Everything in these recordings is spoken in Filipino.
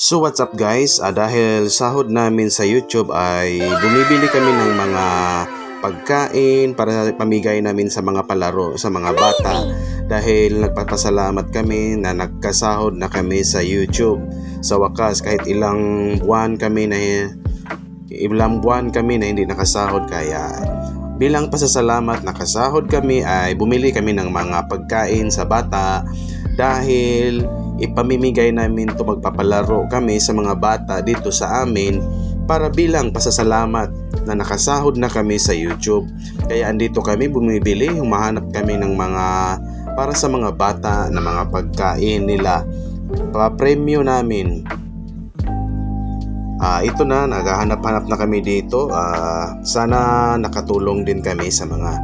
So what's up guys? Ah, dahil sahod namin sa YouTube ay bumibili kami ng mga pagkain para pamigay namin sa mga palaro sa mga bata dahil nagpapasalamat kami na nagkasahod na kami sa YouTube. Sa wakas kahit ilang buwan kami na ilang buwan kami na hindi nakasahod kaya bilang pasasalamat nakasahod kami ay bumili kami ng mga pagkain sa bata dahil ipamimigay namin to magpapalaro kami sa mga bata dito sa amin para bilang pasasalamat na nakasahod na kami sa YouTube. Kaya andito kami bumibili, humahanap kami ng mga para sa mga bata na mga pagkain nila. Pa-premyo namin. Ah, ito na, naghahanap-hanap na kami dito. Ah, sana nakatulong din kami sa mga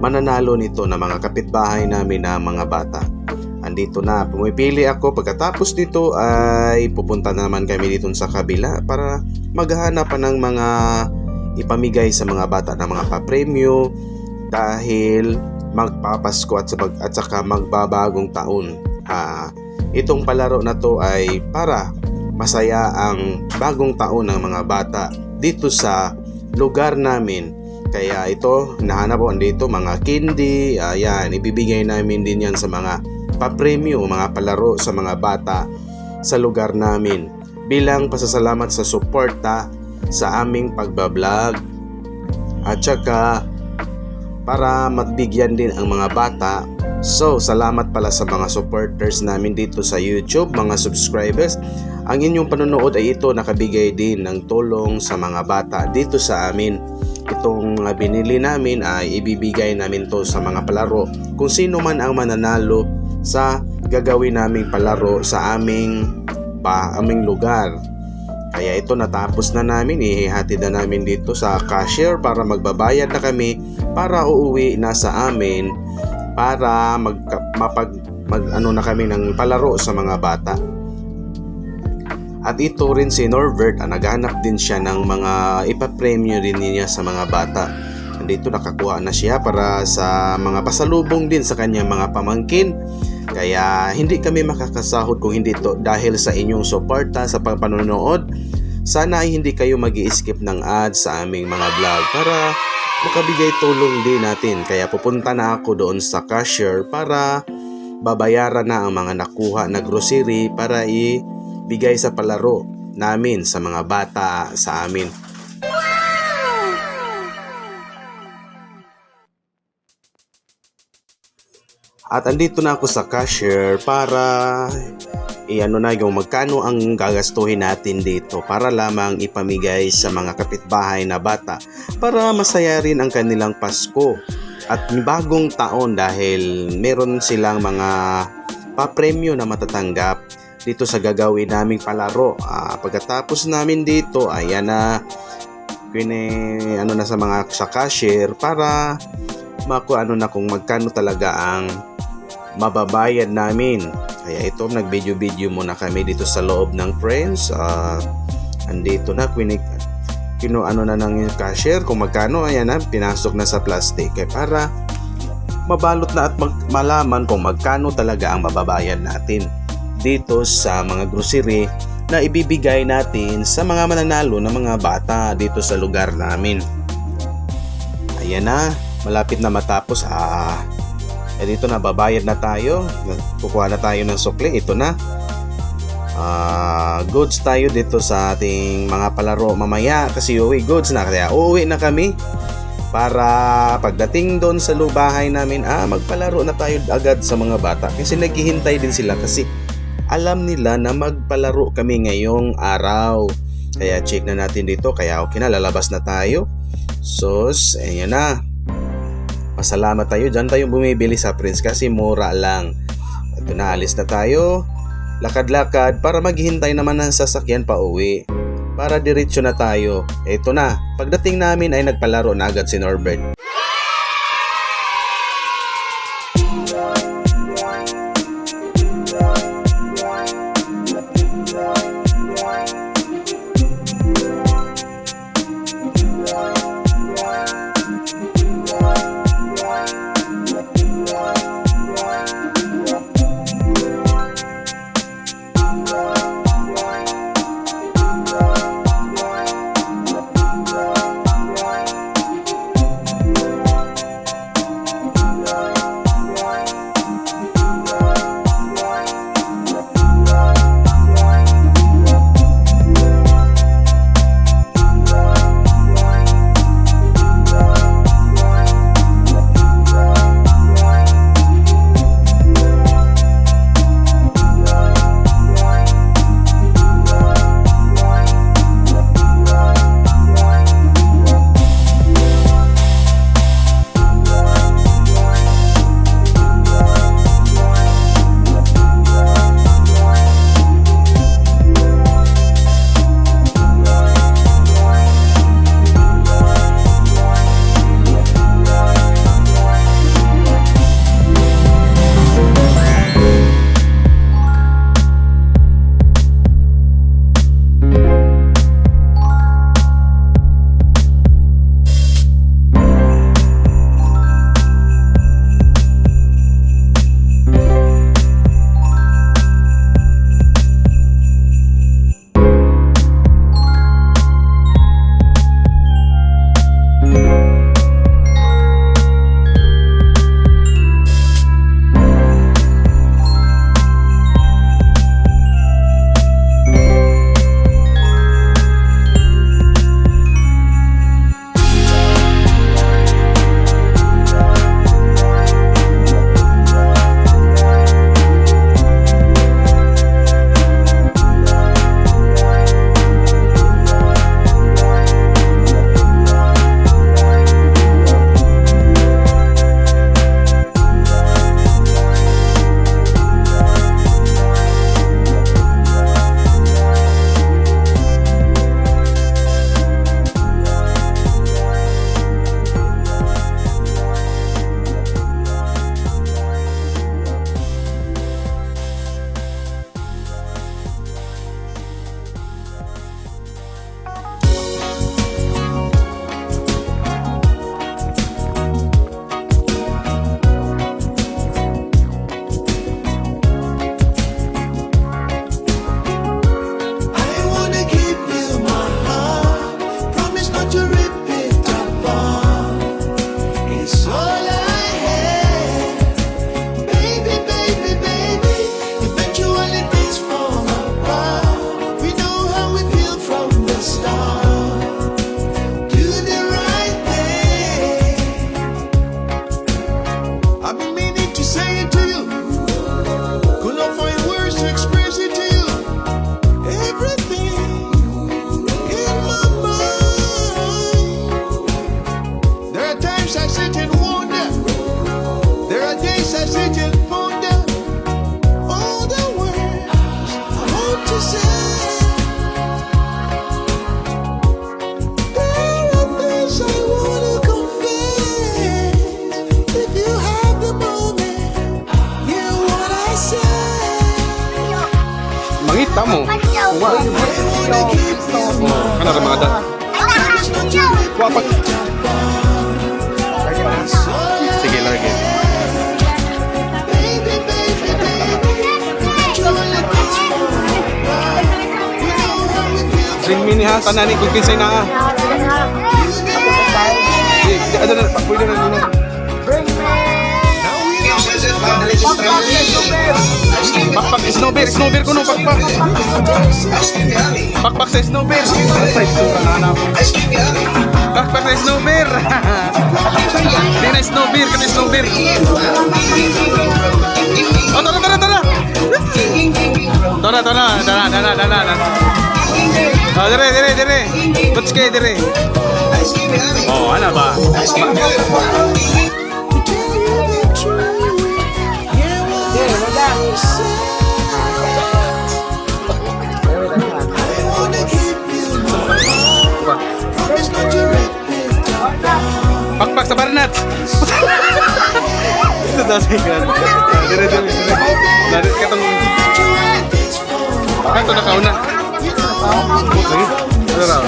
mananalo nito na mga kapitbahay namin na mga bata. Andito na, pumipili ako. Pagkatapos nito ay pupunta naman kami dito sa kabila para maghahanap ng mga ipamigay sa mga bata na mga papremyo dahil magpapasko at, sabag, at saka magbabagong taon. Ah, itong palaro na to ay para masaya ang bagong taon ng mga bata dito sa lugar namin. Kaya ito, nahanap ko dito mga candy, ayan, ibibigay namin din yan sa mga papremyo, mga palaro sa mga bata sa lugar namin bilang pasasalamat sa suporta sa aming pagbablog at saka para magbigyan din ang mga bata So, salamat pala sa mga supporters namin dito sa YouTube, mga subscribers. Ang inyong panonood ay ito nakabigay din ng tulong sa mga bata dito sa amin. Itong mga binili namin ay ibibigay namin to sa mga palaro. Kung sino man ang mananalo sa gagawin naming palaro sa aming pa aming lugar. Kaya ito natapos na namin, ihihatid na namin dito sa cashier para magbabayad na kami para uuwi na sa amin para mag mapag mag ano na kami ng palaro sa mga bata. At ito rin si Norbert, ah, naghanap din siya ng mga ipapremyo din niya sa mga bata. Nandito nakakuha na siya para sa mga pasalubong din sa kanyang mga pamangkin. Kaya hindi kami makakasahod kung hindi to dahil sa inyong suporta sa pagpanonood. Sana ay hindi kayo mag skip ng ads sa aming mga vlog para makabigay tulong din natin. Kaya pupunta na ako doon sa cashier para babayaran na ang mga nakuha na grocery para ibigay sa palaro namin sa mga bata sa amin. At andito na ako sa cashier para iano na yung magkano ang gagastuhin natin dito para lamang ipamigay sa mga kapitbahay na bata para masaya rin ang kanilang Pasko at bagong taon dahil meron silang mga papremyo na matatanggap dito sa gagawin naming palaro. Ah, pagkatapos namin dito, ayan na kine ano na sa mga sa cashier para maku ano na kung magkano talaga ang mababayad namin. Kaya ito, nag-video-video muna kami dito sa loob ng friends. Uh, andito na, kinig, kino ano na ng cashier kung magkano, ayan na, pinasok na sa plastic. Kaya para mabalot na at mag- malaman kung magkano talaga ang mababayad natin dito sa mga grocery na ibibigay natin sa mga mananalo ng mga bata dito sa lugar namin. Ayan na, malapit na matapos. Ah, eh dito na babayad na tayo. Kukuha na tayo ng sukli. Ito na. Ah, goods tayo dito sa ating mga palaro mamaya. Kasi uwi goods na. Kaya uuwi na kami para pagdating doon sa lubahay namin ah magpalaro na tayo agad sa mga bata. Kasi naghihintay din sila kasi alam nila na magpalaro kami ngayong araw. Kaya check na natin dito. Kaya okay na lalabas na tayo. Sos ayan na Pasalamat tayo. Diyan tayo bumibili sa Prince kasi mura lang. At naalis na tayo. Lakad-lakad para maghihintay naman ng sasakyan pa uwi. Para diretsyo na tayo. Ito na. Pagdating namin ay nagpalaro na agad si Norbert. Kita mo. Wa. Oh, kana ra mga dat. Wa pa. Sige, lagi. Sing mini ha, tanan ni kung kinsay na. Di, snowbear, snowbear ko no, pakpak. Pakpak sa snowbear. Pakpak sa snowbear. Di na snowbear, kani snowbear. Oh, tara, tara, tara. Tara, tara, tara, tara, tara, tara. Oh, dire, dire, dire. Kayo, dire. Oh, ano? Ba? Pakpak sa baranat. Ito daw sa ikan. Dire, dire, dire. Larit ka tong... Kanto na kauna. Lagi. Ano raw?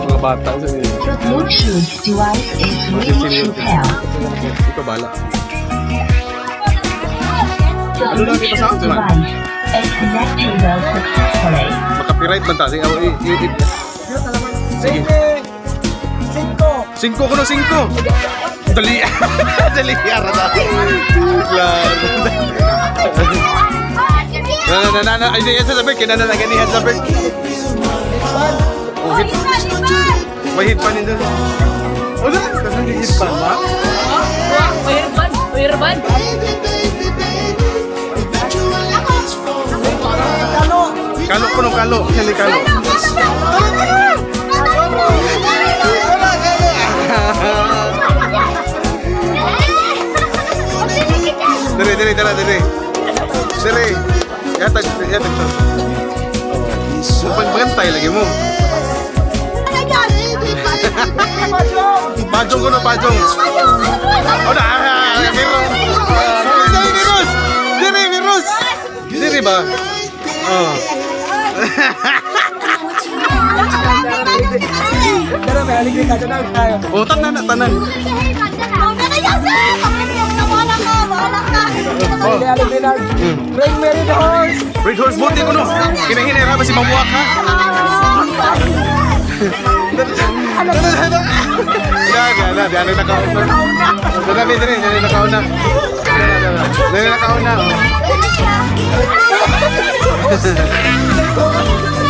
Mga bata. Sa The Bluetooth device is ready to pair. Ikaw bala. Ano lang kita sa akin, is connected well successfully. Makapiright man ta. Sige, aw, i- i- i- Sige. Singko ko no, singko. Dali. Dali. Yara na. Klaro. Na na na na. Ay, di, sa. Kina na na ganihan sa sabik. Oh, hit. May hit pa nito. Oh, na. Kasi hit pa ba? Mayroon, mayroon. Kalo ko no, kalo. Kali kalo. Dire, dire, dire, dire. Dire. Yatag, yatag to. Pag bantay lagi mo. Pajong ko na, pajong. Oh, na, ah, virus. Dire, virus. Dire, virus. Dire ba? Oh. Oh, tanan na, tanan. Red horse buti ko no. Kinahinay ra ba si Mamuak ha? Gaga na, di ano nakauna. Dala mi dire, dali nakauna. Dali nakauna. Mabali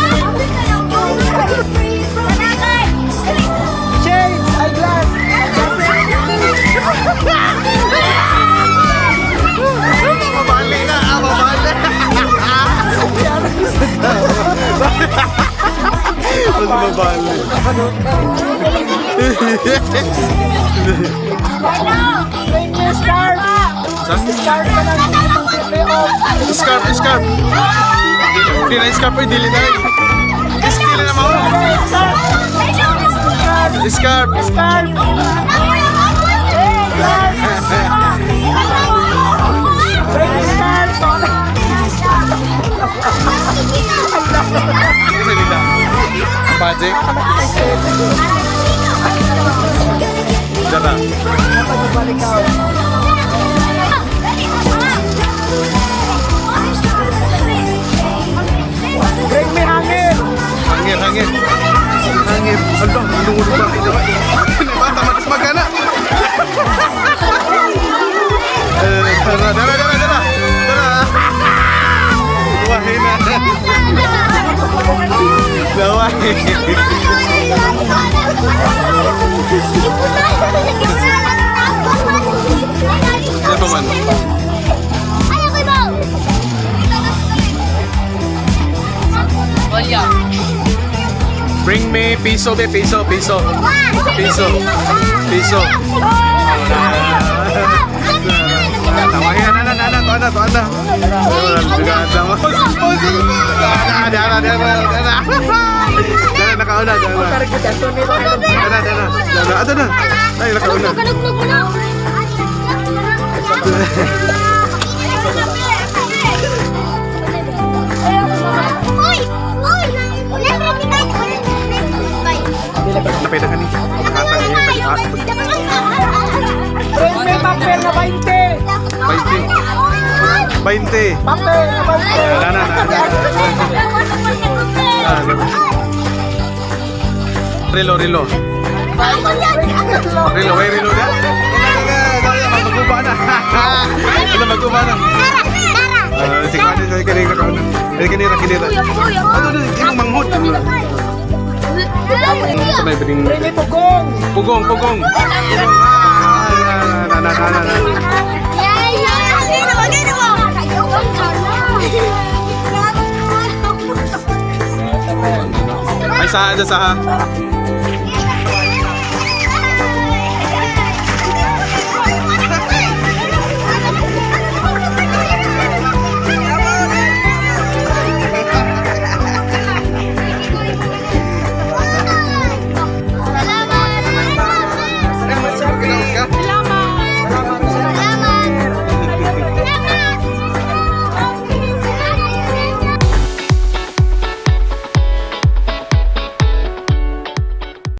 mabali. Scarf, scarf. Hindi na scarf, dili na. Dili na mo. Scarf. Ano Magic? Dara. Bring Yan pa man. Olya. Bring me piso, be, piso, piso. Piso. Piso. Tawahin na, na, na, na, to, na, to, na. Ganda mo. Dara, dara, dara, dara. Dala, nakauna, dala. Dala, dala. Dala, ah, dala. Ay, nakauna. Kalugnog mo na. Napita ka ni. Nakatang niya. Pero may papel na 20. 20. 20. Papel na 20. Wala na, na. Ah, Rilo, rilo. Rilo, may rilo na. Magkuba na. Ito magkuba na. Sige, ano, sige, kanina ka na. Kanina, kanina. Ano, ano, imong manghod. Ito may. Bring me pugong. Pugong, pugong. Na, na, na, na, na. Ay, sa, sa, sa.